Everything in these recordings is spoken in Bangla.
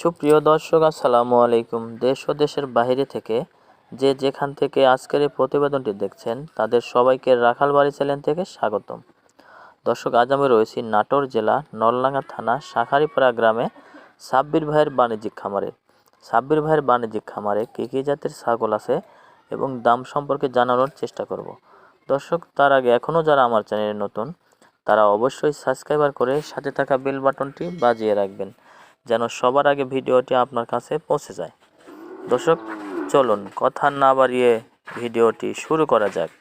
সুপ্রিয় দর্শক, আসসালামু আলাইকুম। দেশ ও দেশের বাইরে থেকে যে যেখান থেকে আজকের এই প্রতিবেদনটি দেখছেন, তাদের সবাইকে রাখালবাড়ি চ্যানেল থেকে স্বাগতম। দর্শক, আজ আমি রয়েছি নাটোর জেলা নলডাঙ্গা থানা শাখারিপাড়া গ্রামে সাব্বির ভাইয়ের বাণিজ্যিক খামারে। সাব্বির ভাইয়ের বাণিজ্যিক খামারে কী কী জাতের ছাগল আছে এবং দাম সম্পর্কে জানানোর চেষ্টা করব। দর্শক, তার আগে এখনও যারা আমার চ্যানেলে নতুন, তারা অবশ্যই সাবস্ক্রাইবার করে সাথে থাকা বেল বাটনটি বাজিয়ে রাখবেন। যেন সবার আগে ভিডিওটি আপনার কাছে পৌঁছে যায়। দর্শক, চলুন কথা না বাড়িয়ে ভিডিওটি শুরু করা যাক।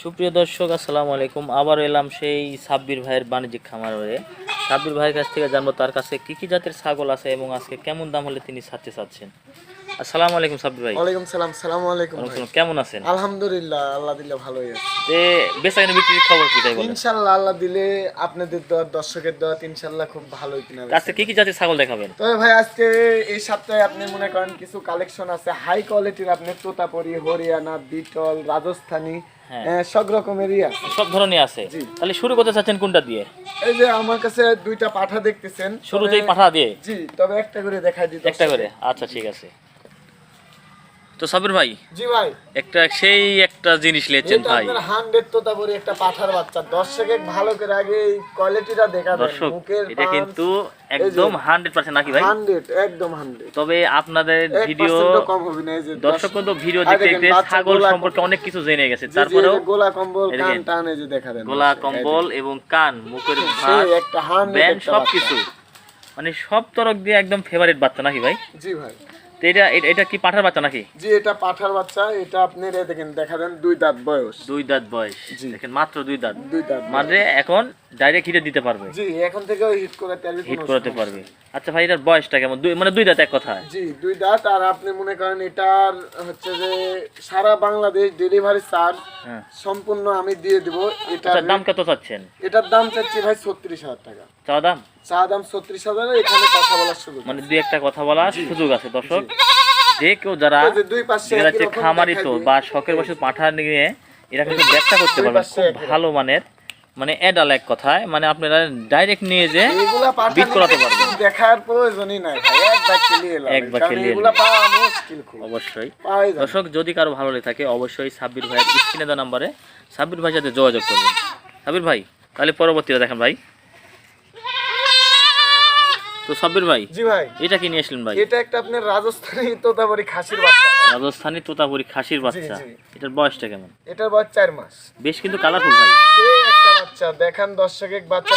সুপ্রিয় দর্শক, আসসালামু আলাইকুম। আবার এলাম সেই সাব্বির ভাইয়ের বাণিজ্যিক খামারে। সাব্বির ভাইয়ের কাছ থেকে জানব তার কাছে কি কি জাতের ছাগল আছে এবং আজকে কেমন দাম হলে তিনি ছাড়তে চাচ্ছেন। আসসালামু আলাইকুম সাব্বির ভাই। ওয়ালাইকুম সালাম সালাম আলাইকুম কেমন আছেন? আলহামদুলিল্লাহ আল্লাহ দিলে ভালোই আছে। যে বিক্রির খবর কি তাই বলেন? ইনশাল্লাহ আল্লাহ দিলে আপনাদের দোয়া দর্শকের দোয়া ইনশাল্লাহ খুব ভালোই কিনা আজকে কি কি জাতের ছাগল দেখাবেন? তবে ভাই আজকে এই সপ্তাহে আপনি মনে করেন কিছু কালেকশন আছে হাই কোয়ালিটির আপনি তোতাপুরি হরিয়ানা বিটল রাজস্থানী সব রকমেরই আছে। সব ধরনের আছে। তাহলে শুরু করতে চাচ্ছেন কোনটা দিয়ে? এই যে আমার কাছে দুইটা পাঠা দেখতেছেন শুরুতেই পাঠা দিয়ে? জি তবে একটা করে দেখাই দিই একটা করে? আচ্ছা ঠিক আছে। তো সাবির ভাই জি ভাই। একটা সেই একটা জিনিস নিয়েছেন ভাই। আপনার হান্ড্রেড তোতাপুরি একটা পাঠার বাচ্চা। দর্শকে ভালো করে আগে এই কোয়ালিটিটা দেখা দেন দর্শক মুখের এটা কিন্তু একদম হান্ড্রেড পার্সেন্ট নাকি ভাই? হান্ড্রেড একদম হান্ড্রেড তবে আপনাদের ভিডিও কম হবে না যে দর্শক কিন্তু ভিডিও দেখতে দেখতে ছাগল সম্পর্কে অনেক কিছু জেনে গেছে। তারপরেও গোলা কম্বল কান। টান এই যে দেখা দেন গোলা কম্বল এবং কান মুখের। ভাত একটা হান্ড্রেড ব্যান্ড সব কিছু মানে সব তরক দিয়ে একদম ফেভারিট বাচ্চা নাকি ভাই? জি ভাই। তো এটা এটা- কি পাঠার বাচ্চা নাকি? জি এটা পাঠার বাচ্চা। এটা আপনি দেখেন দেখা দেন দুই দাঁত বয়স। দুই দাঁত বয়স। দেখেন মাত্র দুই দাঁত। দুই দাঁত মানে এখন ডাইরেক্ট হিটে দিতে পারবে। জি এখন থেকে হিট হিট করাতে পারবে। আচ্ছা ভাই এটার বয়সটা কেমন? দুই মানে দুই দাঁত এক কথা জি দুই দাঁত আর আপনি মনে করেন এটার হচ্ছে যে সারা বাংলাদেশ ডেলিভারি চার্জ হ্যাঁ। সম্পূর্ণ আমি দিয়ে দিব। এটা আচ্ছা দাম কত চাচ্ছেন? এটার দাম চাচ্ছি ভাই ছত্রিশ হাজার টাকা। চাওয়া দাম? চা দাম ছত্রিশ হাজার এখানে কথা বলার সুযোগ মানে দুই একটা কথা বলার সুযোগ আছে দর্শক। যে কেউ যারা যারা খামারিত বা শখের বসে পাঠা নিয়ে এরা কিন্তু ব্যবসা করতে পারবে খুব ভালো মানের মানে অ্যাডাল এক কথায় মানে আপনারা ডাইরেক্ট নিয়ে যে বিট করাতে পারবেন। দেখার প্রয়োজনই নাই পাওয়া মুশকিল খুব। অবশ্যই। দর্শক যদি কারও ভালো লেগে থাকে অবশ্যই সাব্বির ভাইয়ের স্ক্রিনে দেওয়া নাম্বারে সাব্বির ভাইয়ের সাথে যোগাযোগ করবেন। সাব্বির ভাই তাহলে পরবর্তীতে দেখেন ভাই। তো সাব্বির ভাই জি ভাই। এটা কি নিয়ে আসলেন ভাই? এটা একটা আপনার রাজস্থানী তোতাবাড়ি খাসির বাচ্চা। রাজস্থানী তোতাপুরি খাসির বাচ্চা। এটার বয়সটা কেমন? এটার বয়স চার মাস। বেশ কিন্তু কালারফুল ভাই। বাচ্চা দেখান দর্শক এক বাচ্চা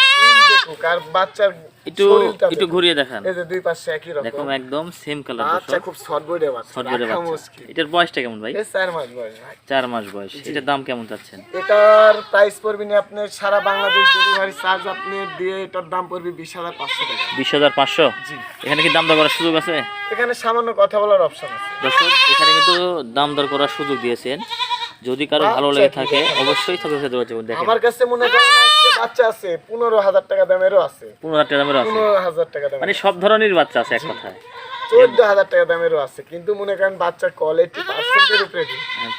দেখুক আর বাচ্চার একটু একটু ঘুরিয়ে দেখান। এই যে দুই পাশে একই রকম। দেখুন একদম সেম কালার দর্শক। খুব শর্ট বাচ্চা রাখা বাচ্চা। এটার বয়সটা কেমন ভাই? এই চার মাস বয়স ভাই। চার মাস বয়স। এটার দাম কেমন চাচ্ছেন? এটার প্রাইস পড়বে না আপনার সারা বাংলাদেশ ডেলিভারি চার্জ আপনি দিয়ে এটার দাম পড়বে বিশ হাজার পাঁচশো টাকা। বিশ হাজার পাঁচশো? জি। এখানে কি দাম দর করার সুযোগ আছে? এখানে সামান্য কথা বলার অপশন আছে। দর্শক এখানে কিন্তু দাম দর করার সুযোগ দিয়েছেন। যদি কারও ভালো লেগে থাকে অবশ্যই সাথে সাথে যোগাযোগ দেখেন। আমার কাছে মনে করেন আজকে বাচ্চা আছে পনেরো হাজার টাকা দামেরও আছে। পনেরো হাজার টাকা দামের আছে। পনেরো হাজার টাকা দামের মানে সব ধরনের বাচ্চা আছে এক কথায়। চোদ্দ হাজার টাকা দামেরও আছে। কিন্তু মনে করেন বাচ্চার কোয়ালিটি পার্সেন্টের উপরে।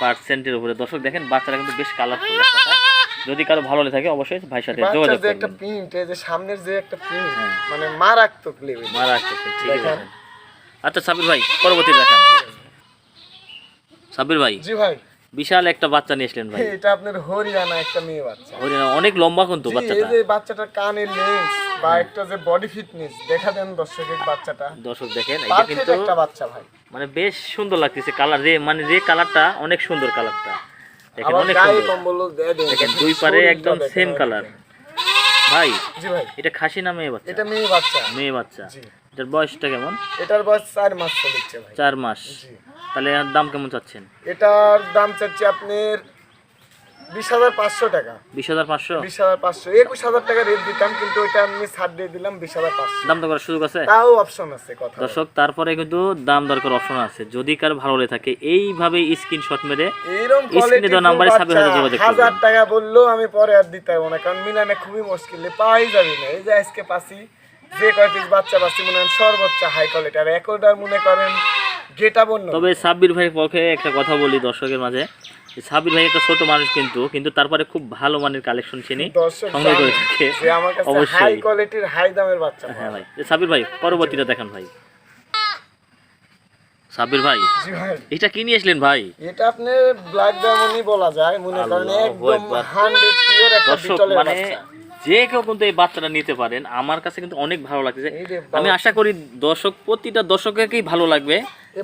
পার্সেন্টের উপরে। দর্শক দেখেন বাচ্চারা কিন্তু বেশ কালারফুল কথায় যদি কারও ভালো লেগে থাকে অবশ্যই ভাই সাথে যোগাযোগ যে একটা করবেন প্রিন্ট এই যে সামনের যে একটা প্রিন্ট হ্যাঁ। মানে মারাত্মক লেভেল মারা আসতেছে ঠিক আছে। আচ্ছা সাবির ভাই পরবর্তী দেখান। সাবির ভাই। জি ভাই। বিশাল একটা বাচ্চা নিয়ে আসলেন ভাই। এটা আপনার হরিয়ানা একটা মেয়ে বাচ্চা। হরিয়ানা অনেক লম্বা কিন্তু জি, এই যে বাচ্চাটার কানের লেন্স বা একটা যে বডি ফিটনেস দেখা দেন দর্শকের বাচ্চাটা। দর্শক দেখেন এটা কিন্তু একটা বাচ্চা ভাই। মানে বেশ সুন্দর লাগতেছে কালার যে মানে যে কালারটা অনেক সুন্দর কালারটা দেখেন অনেক গায়ে সুন্দর। দেখেন দুই পারে একদম সেম কালার ভাই জি ভাই। এটা খাসি না মেয়ে বাচ্চা? এটা মেয়ে বাচ্চা। মেয়ে বাচ্চা। জি। এটার বয়সটা কেমন? এটার বয়স চার মাস চলেছে ভাই। চার মাস। তাহলে এর দাম কেমন চাচ্ছেন? এটার দাম চাচ্ছি আপনার বিশ হাজার পাঁচশো টাকা। বিশ হাজার পাঁচশো? বিশ হাজার পাঁচশো। একুশ হাজার টাকা রেট দিতাম কিন্তু ওইটা আমি ছাড় দিয়ে দিলাম বিশ হাজার পাঁচশো। দাম দর করার সুযোগ আছে? তাও অপশন আছে কথা দর্শক তারপরে কিন্তু দাম দরকার অপশন আছে। যদি কার ভালো লেগে থাকে এইভাবে স্ক্রিনশট মেরে স্ক্রিনে দেওয়া নাম্বারে হাতে যোগাযোগ। হাজার টাকা বললেও আমি পরে আর দিতে পারব না কারণ মিলানে খুবই মুশকিল পাই যাবে না। এই যে আজকে পাসি যে কয় পিস বাচ্চা পাচ্ছি মনে সর্বোচ্চ হাই কোয়ালিটি আর একোটার মনে করেন তবে সাব্বির ভাইয়ের পক্ষে একটা কথা বলি দর্শকের মাঝে। যে সাব্বির ভাই একটা ছোট মানুষ কিন্তু কিন্তু তারপরে খুব ভালো মানের কালেকশন চিনি সংগ্রহ করে থাকে। কাছে হাই কোয়ালিটির হাই দামের বাচ্চা হ্যাঁ ভাই। যে সাব্বির ভাই পরবর্তীটা দেখান ভাই। সাব্বির ভাই এটা কি নিয়ে আসলেন ভাই? এটা আপনি ব্ল্যাক ডায়মন্ডই বলা যায় মনে করেন একদম আকবার। হান্ড্রেড পিওর একটা বিটলের বাচ্চা। যে কেউ কিন্তু এই বাচ্চাটা নিতে পারেন আমার কাছে কিন্তু অনেক ভালো রে আমি আশা করি দর্শক প্রতিটা দর্শকেরই ভালো লাগবে।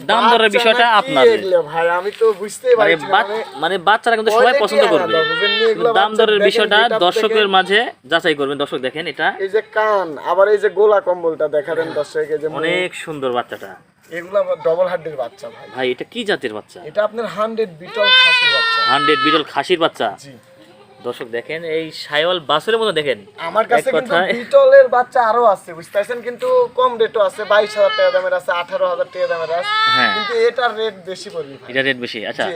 দাম দরের বিষয়টা আপনার ভাই? আমি তো বুঝতেই মানে বাচ- মানে মানে বাচ্চারা কিন্তু সবাই পছন্দ করবে। দাম দরের বিষয়টা এটা দর্শকের মাঝে যাচাই করবেন। দর্শক দেখেন এটা। এই যে কান আবার এই যে গোলা কম্বলটা দেখালেন দর্শক এই যে অনেক সুন্দর বাচ্চাটা। এগুলা ডবল হাড্ডির বাচ্চা ভাই। ভাই এটা কি জাতের বাচ্চা? এটা আপনার হান্ড্রেড বিটল খাসির বাচ্চা। হান্ড্রেড বিটল খাসির বাচ্চা। জি। দর্শক দেখেন এই সাইওয়াল বাসের মতো দেখেন। আমার কাছে কিন্তু বিটলের বাচ্চা আরও আছে বুঝতে পারছেন কিন্তু কম রেটও আছে বাইশ হাজার টাকা দামের আছে আঠারো হাজার টাকা দামের আছে। হ্যাঁ। কিন্তু এটার রেট বেশি পড়বে এটা রেট বেশি আচ্ছা।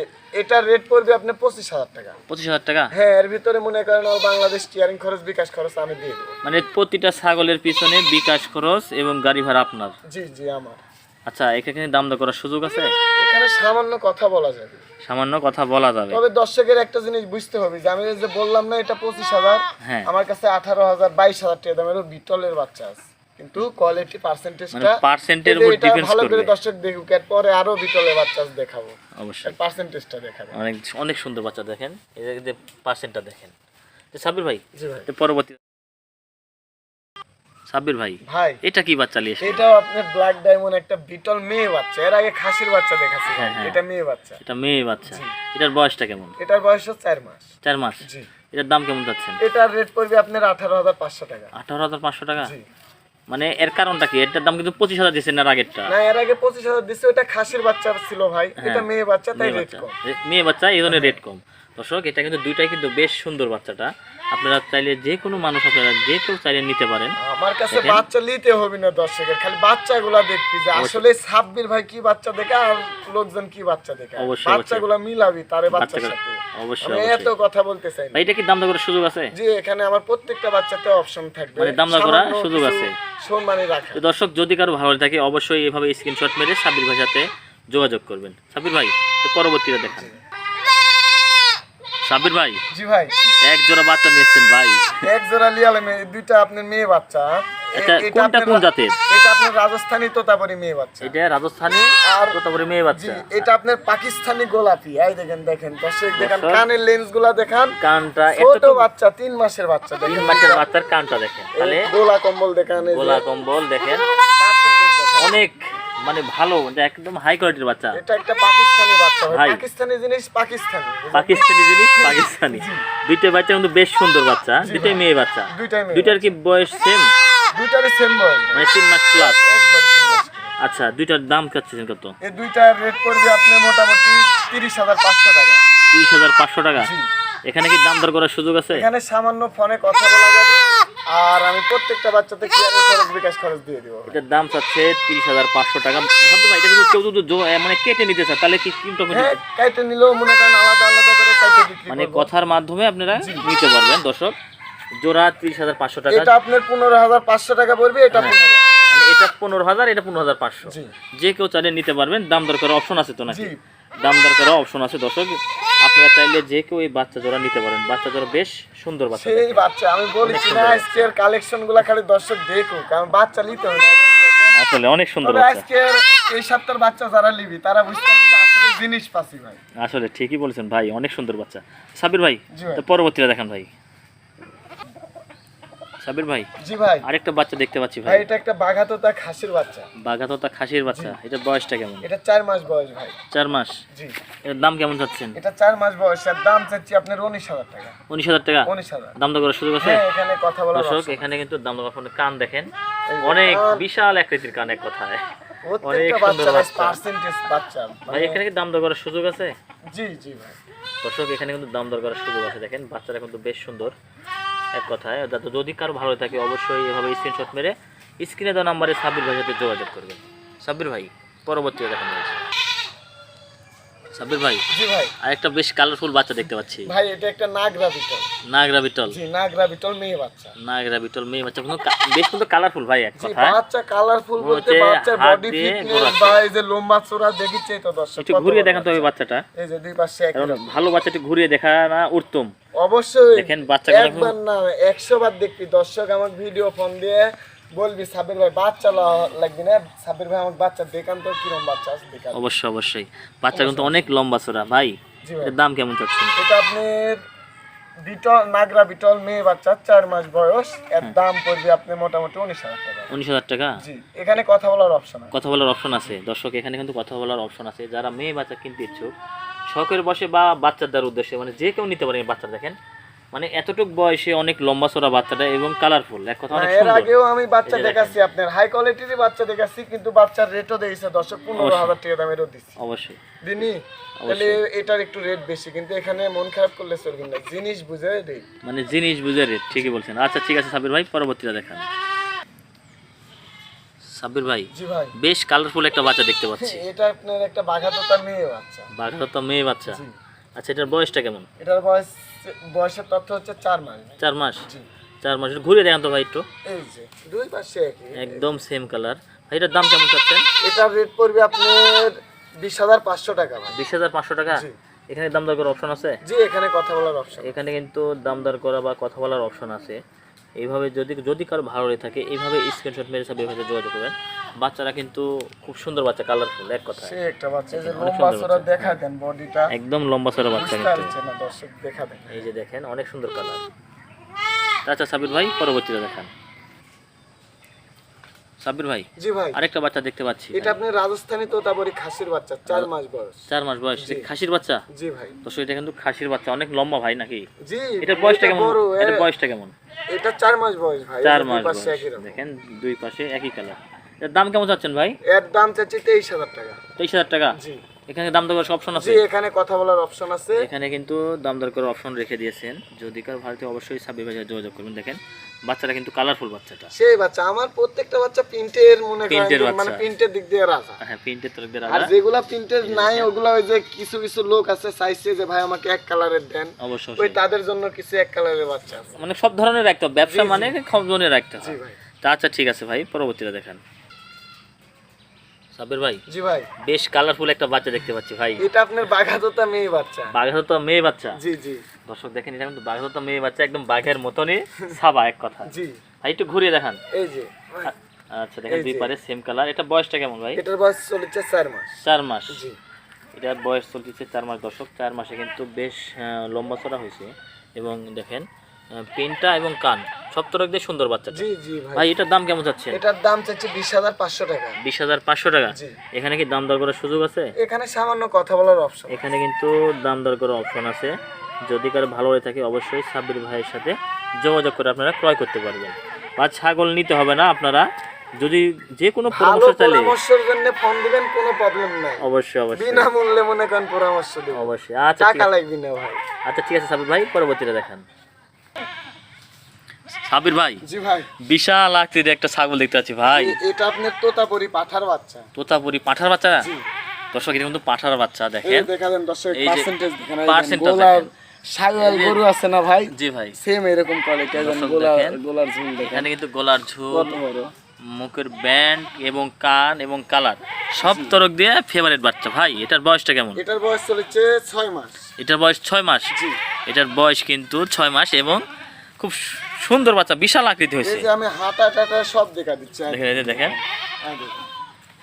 এটার রেট পড়বে আপনি পঁচিশ হাজার টাকা। পঁচিশ হাজার টাকা? হ্যাঁ এর ভিতরে মনে করেন অল বাংলাদেশ টিয়ারিং খরচ বিকাশ খরচ আমি দিয়ে দেবো। মানে প্রতিটা ছাগলের পিছনে বিকাশ খরচ এবং গাড়ি ভাড়া আপনার। জি জি আমার। আচ্ছা এখানে দাম দর করার সুযোগ আছে? এখানে সামান্য কথা বলা যাবে। সামান্য কথা বলা যাবে। তবে দর্শকের একটা জিনিস বুঝতে হবে যে আমি যে বললাম না এটা পঁচিশ হাজার হ্যাঁ। আমার কাছে আঠারো হাজার বাইশ হাজার টাকা দামেরও বিটলের বাচ্চা আছে। কিন্তু কোয়ালিটি মানে পার্সেন্টেজটা পার্সেন্টের উপর ডিপেন্ডস ভালো করে দর্শক দেখুক এরপরে আরও বিটলের বাচ্চা আছে দেখাবো। অবশ্যই। পার্সেন্টেজটা দেখাবো। অনেক অনেক সুন্দর বাচ্চা দেখেন। এই যে- যে পার্সেন্টটা দেখেন। তো সাব্বির ভাই জি ভাই। তো পরবর্তী সাব্বির ভাই ভাই। এটা কি বাচ্চা নিয়ে? এটাও আপনার ব্ল্যাক ডায়মন্ড একটা বিটল মেয়ে বাচ্চা। এর আগে খাসির বাচ্চা দেখাচ্ছি। হ্যাঁ, হ্যাঁ। এটা মেয়ে বাচ্চা। এটা মেয়ে বাচ্চা। এটার বয়সটা কেমন? এটার বয়স চার মাস। চার মাস? জি। এটার দাম কেমন যাচ্ছেন এটার রেট পড়বে আপনার আঠারো হাজার পাঁচশো টাকা। আঠারো হাজার পাঁচশো টাকা? মানে এর কারণটা কি? এটার দাম কিন্তু পঁচিশ হাজার দিয়েছেন না আগেরটা না এর আগে পঁচিশ হাজার দিচ্ছে ওটা খাসির বাচ্চা ছিল ভাই। হ্যাঁ, এটা মেয়ে বাচ্চা তাই মেয়ে রেট বাচ্চা। কম। মেয়ে বাচ্চা এই জন্য রেট কম। দর্শক এটা কিন্তু দুইটাই কিন্তু বেশ সুন্দর বাচ্চাটা। আপনারা চাইলে যে কোনো মানুষ আপনারা যে কেউ চাইলে নিতে পারেন। আমার কাছে বাচ্চা নিতে হবে না দর্শকের খালি বাচ্চাগুলা দেখবি যে আসলে সাব্বির ভাই কি বাচ্চা দেখে আর লোকজন কি বাচ্চা দেখে? অবশ্যই, বাচ্চাগুলা মিলাবি তারে বাচ্চার সাথে। অবশ্যই আমি এত কথা বলতে চাই না। এটা কি দাম দর করার সুযোগ আছে? জি এখানে আমার প্রত্যেকটা বাচ্চাতে অপশন থাকবে। মানে দাম দর করার সুযোগ আছে। সম্মানী রাখা। দর্শক যদি কারও ভালো লাগে থাকে অবশ্যই এভাবে স্ক্রিনশট মেরে সাব্বির ভাই সাথে যোগাযোগ করবেন। সাব্বির ভাই তো পরবর্তীতে দেখান। সাব্বির ভাই? জি ভাই। এক জোড়া বাচ্চা নিয়ে এসছেন ভাই। এক জোড়া লিয়ালে দুইটা আপনার মেয়ে বাচ্চা। এটা কোনটা কোন জাতের? এটা আপনার রাজস্থানী তোতাপুরি মেয়ে বাচ্চা। এটা রাজস্থানী আর তারপরে মেয়ে জি বাচ্চা। এটা আপনার পাকিস্তানি গোলাপি। এই দেখেন দেখেন দর্শক দেখেন কানের লেন্সগুলা দেখান। কানটা ছোট বাচ্চা তিন মাসের বাচ্চা দেখেন। মাসের বাচ্চার কানটা দেখেন। তাহলে গোলা কম্বল দেখান গোলা কম্বল দেখেন। অনেক মানে ভালো এটা একদম হাই কোয়ালিটির বাচ্চা। এটা একটা পাকিস্তানি বাচ্চা ভাই। পাকিস্তানি জিনিস পাকিস্তানি পাকিস্তানি জিনিস পাকিস্তানি। দুইটা বাচ্চা কিন্তু বেশ সুন্দর বাচ্চা দুইটাই মেয়ে বাচ্চা। দুইটাই মেয়ে দুইটার কি বয়স সেম দুইটারই সেম বয়স মানে তিন মাস প্লাস আচ্ছা দুইটার দাম চাচ্ছেন কত? এই দুইটার রেট পড়বে আপনি মোটামুটি তিরিশ হাজার পাঁচশো টাকা। তিরিশ হাজার পাঁচশো টাকা। জি। এখানে কি দাম দর করার সুযোগ আছে? এখানে সামান্য ফোনে কথা বলা যাবে। আর আমি প্রত্যেকটা বাচ্চাতে ক্লিয়ারিং খরচ বিকাশ খরচ দিয়ে দিব? এটার দাম চাচ্ছে তিরিশ হাজার পাঁচশো টাকা। ভাবতে ভাই এটা কিন্তু কেউ যদি মানে কেটে নিতে চায় তাহলে কি কিন্তু হ্যাঁ কাইটে নিলেও মনে করেন আলাদা আলাদা করে কাইটে বিক্রি মানে কথার মাধ্যমে আপনারা নিতে পারবেন দর্শক। জোড়া তিরিশ হাজার পাঁচশো টাকা। এটা আপনার পনেরো হাজার পাঁচশো টাকা পড়বে এটা হ্যাঁ। মানে এটা পনেরো হাজার এটা পনেরো হাজার পাঁচশো। জি। যে কেউ চাইলে নিতে পারবেন দাম দর করার অপশন আছে তো নাকি? জি। দাম দর করার অপশন আছে দর্শক। আপনারা চাইলে যে কেউ এই বাচ্চা জোড়া নিতে পারেন। বাচ্চা জোড়া বেশ সুন্দর বাচ্চা সেই বাচ্চা আমি বলছি না আজকের কালেকশনগুলা খালি দর্শক দেখুক কারণ বাচ্চা নিতে হবে আসলে অনেক সুন্দর বাচ্চা। আজকের এই সপ্তাহের বাচ্চা যারা নিবি তারা বুঝতে আসলে জিনিস পাচ্ছি ভাই। আসলে ঠিকই বলেছেন ভাই অনেক সুন্দর বাচ্চা। সাবির ভাই ভাই। তো পরবর্তীটা দেখেন ভাই। সাবির ভাই? জি ভাই। আরেকটা বাচ্চা দেখতে পাচ্ছি ভাই। এটা একটা বাঘাতোতা খাসির বাচ্চা। বাঘাততা খাসির বাচ্চা। এটার বয়সটা কেমন? এটা চার মাস বয়স ভাই। চার মাস? জি। এর দাম কেমন চাচ্ছেন? এটা চার মাস বয়স। এর দাম চাচ্ছি আপনার উনিশ হাজার টাকা। উনিশ হাজার টাকা? উনিশ হাজার। দাম দর করার সুযোগ আছে? হ্যাঁ এখানে কথা বলা দর্শক এখানে কিন্তু দাম দর করার কান দেখেন। অনেক বিশাল আকৃতির কান এক কথায়। অনেক সুন্দর পার্সেন্টেজ বাচ্চা। ভাই এখানে কি দাম দর করার সুযোগ আছে? জি জি ভাই। দর্শক এখানে কিন্তু দাম দর করার সুযোগ আছে। দেখেন বাচ্চারা কিন্তু বেশ সুন্দর। এক কথায়। যাতে যদি কারও ভালো থাকে, অবশ্যই এভাবে স্ক্রিনশট মেরে স্ক্রিনে দেওয়া নাম্বারে সাব্বির ভাইয়ের সাথে যোগাযোগ করবেন। সাব্বির ভাই পরবর্তীতে দেখানো হয়েছে সাব্বির ভাই? জি ভাই। আর একটা বেশ কালারফুল বাচ্চা দেখতে পাচ্ছি। ভাই এটা একটা নাগরা বিটল নাগরা বিটল। জি নাগরা বিটল মেয়ে বাচ্চা। নাগরা বিটল মেয়ে বাচ্চা বেশ কিন্তু কালারফুল ভাই এক কথা। বাচ্চা কালারফুল বলতে হাত বডি ফিটনেস। বা এই যে লম্বা চূড়া দেখিচ্ছে তো দর্শক একটু ঘুরিয়ে দেখান তো ওই বাচ্চাটা। এই যে দুই পাশে কারণ ভালো বাচ্চাটি ঘুরিয়ে দেখা না উত্তম। অবশ্যই। দেখেন বাচ্চাগুলো একবার না একশো বার দেখবি। দর্শক আমার ভিডিও ফোন দিয়ে বলবি সাবির ভাই বাচ্চা লাগবি না? সাবির ভাই আমাকে বাচ্চা দেখান তো কিরম বাচ্চা আছে দেখান। অবশ্যই অবশ্যই। বাচ্চা কিন্তু অনেক লম্বা চোরা ভাই। এটার দাম কেমন চাচ্ছেন? এটা আপনার বিটল নাগরা বিটল মেয়ে বাচ্চা চার মাস বয়স। এর দাম পড়বে আপনি মোটামুটি উনিশ হাজার টাকা। উনিশ হাজার টাকা? জি এখানে কথা বলার অপশন আছে। কথা বলার অপশন আছে। দর্শক এখানে কিন্তু কথা বলার অপশন আছে। যারা মেয়ে বাচ্চা কিনতে ইচ্ছুক শখের বসে বা বাচ্চার বাচ্চাদের উদ্দেশ্যে মানে যে কেউ নিতে পারে বাচ্চা দেখেন। মানে এতটুক বয়সে অনেক লম্বা চড়া বাচ্চাটা এবং কালারফুল এক কথা অনেক এর সুন্দর। আগেও আমি বাচ্চা দেখাচ্ছি আপনার হাই কোয়ালিটির বাচ্চা দেখাচ্ছি কিন্তু বাচ্চার রেটও দিয়েছে দর্শক পনেরো হাজার টাকা দামেরও দিচ্ছি। অবশ্যই। দিনি তাহলে এটার একটু রেট বেশি কিন্তু এখানে মন খারাপ করলে চলবে না। জিনিস বুঝে রেট মানে জিনিস বুঝে রেট ঠিকই বলছেন। আচ্ছা ঠিক আছে সাবির ভাই পরবর্তীটা দেখান। সাব্বির ভাই জি ভাই। বেশ কালারফুল একটা বাচ্চা দেখতে পাচ্ছি। এটা আপনার একটা বাঘাতোতা মেয়ে বাচ্চা। বাঘা তো মেয়ে বাচ্চা। আচ্ছা এটার বয়সটা কেমন? এটার বয়স বয়সের তথ্য হচ্ছে চার মাস চার মাস? চার মাস। ঘুরে দেখান তো ভাই একটু। এই যে দুই পাশে একদম সেম কালার ভাই এটার দাম কেমন চাচ্ছেন? এটার রেট পড়বে আপনার বিশ হাজার পাঁচশো টাকা বিশ হাজার পাঁচশো টাকা। এখানে দাম দর করার অপশন আছে? জি এখানে কথা বলার অপশন এখানে কিন্তু দাম দর করা বা কথা বলার অপশন আছে। এইভাবে যদি যদি কারও ভালো লেগে থাকে এইভাবে স্ক্রিনশট মেরে সব এভাবে যোগাযোগ করবেন। বাচ্চারা কিন্তু খুব সুন্দর বাচ্চা কালারফুল এক কথা সে একটা বাচ্চা যে লম্বা দেখা দেন বডিটা। একদম লম্বা সরা বাচ্চা কিন্তু। দর্শক দেখা দেন। এই যে দেখেন অনেক সুন্দর কালার আচ্ছা সাবির ভাই পরবর্তীতে দেখান। সাবির ভাই? জি ভাই। আরেকটা বাচ্চা দেখতে পাচ্ছি। এটা আপনি রাজস্থানি তোতাবরি খাসির বাচ্চা 4 মাস বয়স। 4 মাস বয়স। খাসির বাচ্চা? জি ভাই। তো এটা কিন্তু খাসির বাচ্চা অনেক লম্বা ভাই নাকি? জি এটা বয়সটা কেমন? এটা বয়সটা কেমন? এটা চার মাস বয়স ভাই চার এই যে দুই মাস পাশে বয়স। দেখেন দুই পাশে একই কালারের দাম কেমন চাচ্ছেন ভাই? এর দাম চাচ্ছি তেইশ হাজার টাকা। তেইশ হাজার টাকা? জি। এখানে দাম দর করার অপশন আছে? জি এখানে কথা বলার অপশন আছে। এখানে কিন্তু দাম দর করার অপশন রেখে দিয়েছেন। যদি কারও ভারতীয় অবশ্যই সাব্বির ভাই যোগাযোগ করবেন। দেখেন বাচ্চাটা কিন্তু কালারফুল বাচ্চাটা। সেই বাচ্চা আমার প্রত্যেকটা বাচ্চা প্রিন্টের মনে করেন মানে প্রিন্টের দিক দিয়ে রাজা। হ্যাঁ প্রিন্টের তরফদের আর যেগুলা প্রিন্টের নাই ওগুলা ওই যে কিছু কিছু লোক আছে চাইছে যে ভাই আমাকে এক কালারের দেন। অবশ্যই ওই তাদের জন্য কিছু এক কালারের বাচ্চা আছে। মানে সব ধরনের রাখতে ব্যবসা। মানে সব ধরনের রাখতে জি হবে ভাই। তা আচ্ছা ঠিক আছে ভাই পরবর্তীটা দেখান। সাব্বির ভাই? জি ভাই। বেশ কালারফুল একটা বাচ্চা দেখতে পাচ্ছি ভাই। এটা আপনার বাঘাতোতা মেয়ে বাচ্চা। বাঘের তো মেয়ে বাচ্চা? জি জি। দর্শক দেখেন এটা কিন্তু বাঘের তো মেয়ে বাচ্চা একদম বাঘের মতনই সাবা এক কথা। জি। ভাই একটু ঘুরিয়ে দেখান। এই যে আচ্ছা দেখেন দুই পারে সেম কালার এটা বয়সটা কেমন ভাই? এটার বয়স চলেছে চার মাস। চার মাস। জি। এটার বয়স চলতেছে চার মাস দর্শক। চার মাসে কিন্তু বেশ লম্বা চড়া হয়েছে। এবং দেখেন পেনটা এবং কান সব তরক দিয়ে সুন্দর বাচ্চা জি জি ভাই। ভাই এটার দাম কেমন চাচ্ছেন? এটার দাম চাচ্ছে বিশ হাজার পাঁচশো টাকা। বিশ হাজার পাঁচশো টাকা? এখানে কি দাম দর করার সুযোগ আছে? এখানে সামান্য কথা বলার অপশন এখানে কিন্তু দাম দর করার অপশন আছে। যদি কারও ভালো হয়ে থাকে অবশ্যই সাব্বির ভাইয়ের সাথে যোগাযোগ করে আপনারা ক্রয় করতে পারবেন। বা ছাগল নিতে হবে না আপনারা। যদি যে কোনো পরামর্শ চাইলে পরামর্শের জন্য ফোন দিবেন কোনো প্রবলেম নাই। অবশ্যই অবশ্যই। বিনামূল্যে মনে করেন পরামর্শ দিবেন অবশ্যই। আচ্ছা টাকা। লাগবে না ভাই। আচ্ছা ঠিক আছে সাবির ভাই পরবর্তীটা দেখান। সাবির ভাই জি ভাই। বিশাল আকৃতির একটা ছাগল দেখতে পাচ্ছি ভাই। এটা আপনার তোতাপুরি পাঠার বাচ্চা। তোতাপুরি পাঠার বাচ্চা? দর্শক এটা কিন্তু পাঠার বাচ্চা দেখেন। দেখাবেন দর্শক পার্সেন্টেজ দেখেন গোলার। গরু আছে না ভাই? জি ভাই। সেম এরকম কোয়ালিটি একদম গোলার গোলার ঝুল দেখেন। এখানে কিন্তু গলার ঝুল কত বড়? মুখের ব্যান্ড এবং কান এবং কালার সব তরক দিয়ে ফেভারিট বাচ্চা ভাই। এটার বয়সটা কেমন? এটার বয়স চলেছে ছয় মাস। এটার বয়স ছয় মাস? জি। এটার বয়স কিন্তু ছয় মাস এবং খুব সুন্দর বাচ্চা বিশাল আকৃতি এই হয়েছে যে আমি হাঁটা টাটা সব দেখা দিচ্ছি। দেখেন এই যে দেখেন।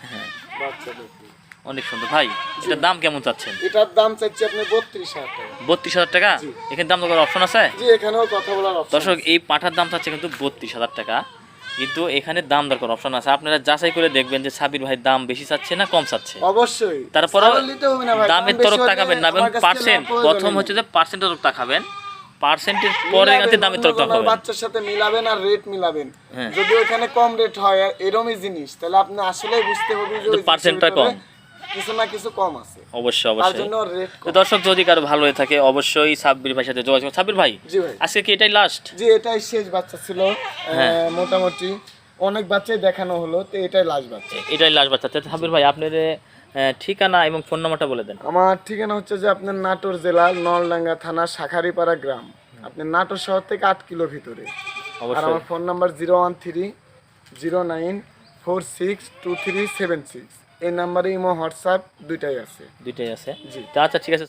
হ্যাঁ বাচ্চা দেখুন। অনেক সুন্দর। ভাই এটার দাম কেমন চাচ্ছেন? এটার দাম চাচ্ছি আপনি বত্রিশ হাজার টাকা। বত্রিশ হাজার টাকা? এখানে দাম করার অপশন আছে? জি এখানেও কথা বলার অপশন দর্শক এই পাঠার দাম চাচ্ছে কিন্তু বত্রিশ হাজার টাকা। কিন্তু এখানে দাম দর করার অপশন আছে। আপনারা যাচাই করে দেখবেন যে সাবির ভাই দাম বেশি চাচ্ছে না কম চাচ্ছে। অবশ্যই। ভাই, দামের তরফ তাকাবেন না পার্সেন্ট প্রথম হচ্ছে যে পার্সেন্ট তরফ তাকাবেন। পার্সেন্টের পরে কোনো তাকাবেন বাচ্চার সাথে মিলাবেন আর রেট মিলাবেন। হ্যাঁ। যদি ওখানে কম রেট হয় জিনিস। তাহলে আপনি বুঝতে হবে যে পার্সেন্টটা কম। কিছু না কিছু কম আছে। অবশ্যই দর্শক যদি কারও ভালো হয়ে থাকে অবশ্যই সাব্বির ভাইয়ের সাথে যোগাযোগ সাব্বির ভাই আজকে কি এটাই লাস্ট জি এটাই শেষ বাচ্চা ছিল। হ্যাঁ। মোটামুটি অনেক বাচ্চাই দেখানো হলো তো এটাই লাস্ট বাচ্চা। এটাই লাস্ট বাচ্চা। সাব্বির ভাই আপনার আহ, ঠিকানা এবং ফোন নাম্বারটা বলে দেন। আমার ঠিকানা হচ্ছে যে আপনার নাটোর জেলা নলডাঙ্গা থানা শাখারিপাড়া গ্রাম। আপনার নাটোর শহর থেকে আট কিলো ভিতরে। আর আমার phone number zero one three zero nine four six two three seven six. এই নাম্বারে ইমো হোয়াটসঅ্যাপ দুইটাই আছে। দুইটাই আছে। জি। আচ্ছা ঠিক আছে